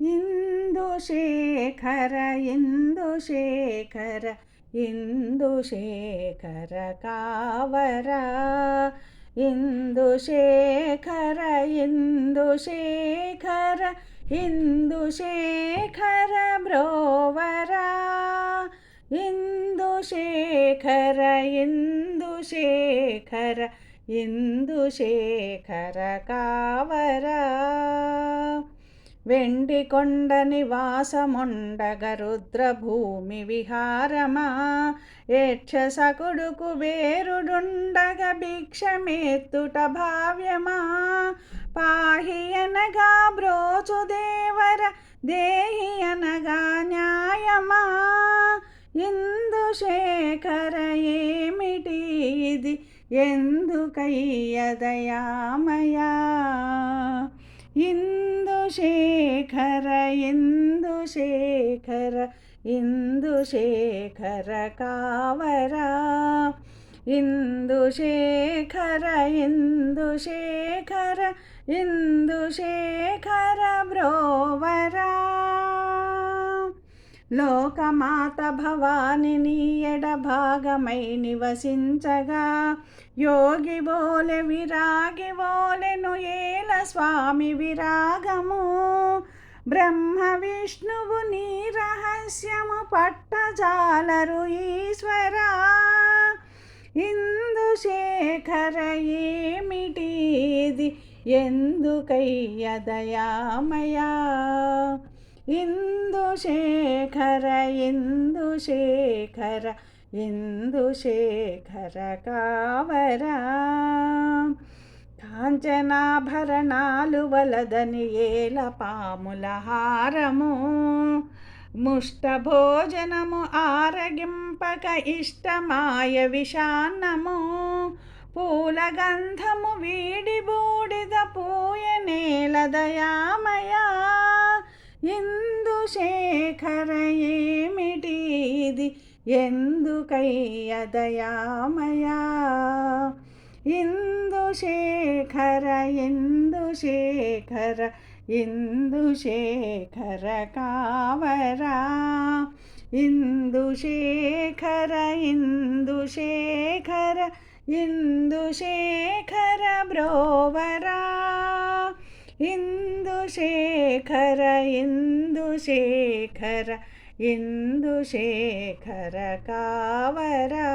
इन्दुशेखर इन्दुशेखर इन्दुशेखर कावर। इन्दुशेखर इन्दुशेखर इन्दुशेखर इन्दु शेखर ब्रोवरा। इशेखर इन्दु शेखर इन्दु कावरा। వెండి కొండ నివాసముండగ రుద్రభూమి విహారమా? యక్షసకుడు కుబేరుడుండగ భిక్షమేత్తుట భావ్యమా? పాహి అనగా బ్రోచు దేవర దేహి అనగా న్యాయమా? ఇందుశేఖర ఏమిటి ఇది? ఎందుకయ్యదయామయా ఇందుశేఖర ఇందుశేఖర ఇందుశేఖర కావరా. ఇందుశేఖర ఇందుశేఖర ఇందుశేఖర బ్రోవరా. లోకమాత భవాని ఎడ భాగమై నివసించగా యోగి బోలె విరాగి బోలెను ఏ స్వామి విరాగము బ్రహ్మ విష్ణువు నీ రహస్యము పట్టజాలరు ఈశ్వరా. ఇందుశేఖర ఏమిటిది? ఎందుకయ్యదయామయా ఇందుశేఖర ఇందుశేఖర ఇందుశేఖర కావరా? కాంచనాభరణాలు వలదని ఏల పాముల హారము. ముష్టభోజనము ఆరగింపక ఇష్టమాయ విషాన్నము. పూల గంధము వీడి బూడిద పూయ నేల దయామయా. ఇందు ఇందుశేఖర ఏమిటిది? ఎందుకయ్యదయామయా ఇందుశేఖర ఇందుశేఖర ఇందుశేఖర కావరా ఇందుశేఖర ఇందుశేఖర ఇందుశేఖర బ్రోవరా ఇందుశేఖర ఇందుశేఖర ఇందుశేఖర కావరా